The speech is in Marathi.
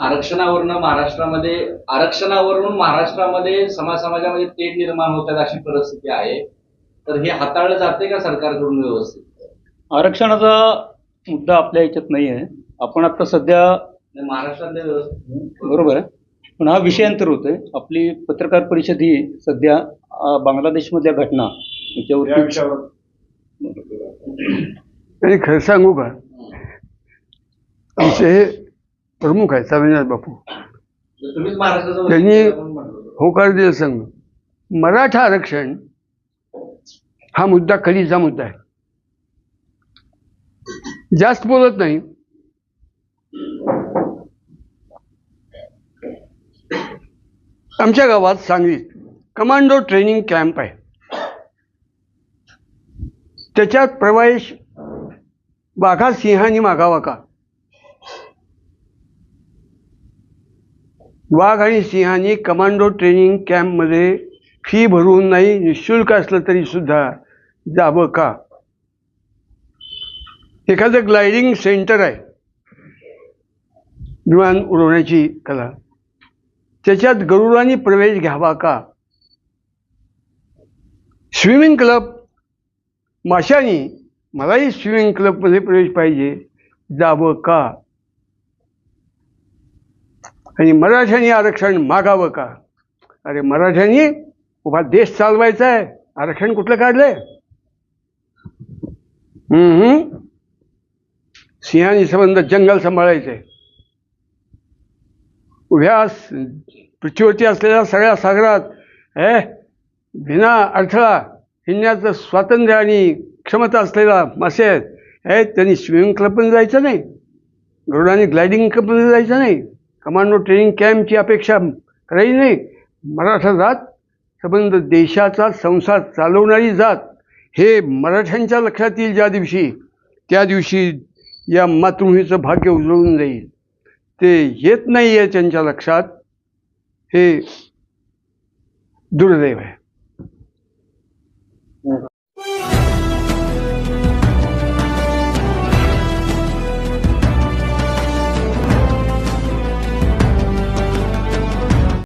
आरक्षणावरनं महाराष्ट्रामध्ये आरक्षणावरून महाराष्ट्रामध्ये समाज समाजामध्ये तेढ निर्माण होतात अशी परिस्थिती आहे. तर हे हाताळलं जाते का सरकारकडून व्यवस्थित? आरक्षणाचा मुद्दा आपल्या याच्यात नाही आहे. आपण आता सध्या आणि महाराष्ट्रातले व्यवस्थित बरोबर आहे. पण हा विषयांतर होतोय. आपली पत्रकार परिषद ही सध्या बांगलादेशमधल्या घटना याच्यावरती आणि खरं सांगू का? आमचे हे प्रमुख आहेत स्वामीनाथ बापू. त्यांनी. होकार दिला संघ मराठा आरक्षण हा मुद्दा कधीचा मुद्दा आहे? जास्त बोलत नाही. आमच्या गावात सांगलीत कमांडो ट्रेनिंग कॅम्प आहे. त्याच्यात प्रवेश वाघा सिंहानी मागावा का? वाघ आणि सिंहांनी कमांडो ट्रेनिंग कॅम्पमध्ये फी भरून नाही निशुल्क असलं तरी सुद्धा जावं का? एखादं ग्लायडिंग सेंटर आहे. विमान उडवण्याची कला. त्याच्यात गरुडांनी प्रवेश घ्यावा का? Swimming club. माशानी मलाही स्विमिंग क्लबमध्ये प्रवेश पाहिजे. जावं का? आणि मराठ्यांनी आरक्षण मागावं का? अरे मराठ्यांनी उभा देश चालवायचा आहे. आरक्षण कुठलं काढलंय? हम्म सिंहानी संबंध जंगल सांभाळायचे. उभ्या पृथ्वीवरती असलेल्या सगळ्या सागरात हे विना अडथळा हिंडण्याचं स्वातंत्र्य आणि क्षमता असलेला मासे आहेत. हे त्यांनी स्विमिंग क्लब पण जायचं नाही. गरुडांनी ग्लायडिंग क्लबमध्ये जायचं नाही. कमांडो ट्रेनिंग कॅम्पची अपेक्षा करायची नाही. मराठा जात संबंध देशाचा संसार चालवणारी जात हे मराठ्यांच्या लक्षात येईल ज्या दिवशी त्या दिवशी या मातृभूमीचं भाग्य उजळून जाईल. ते येत नाही आहे त्यांच्या लक्षात. हे दुर्दैव आहे.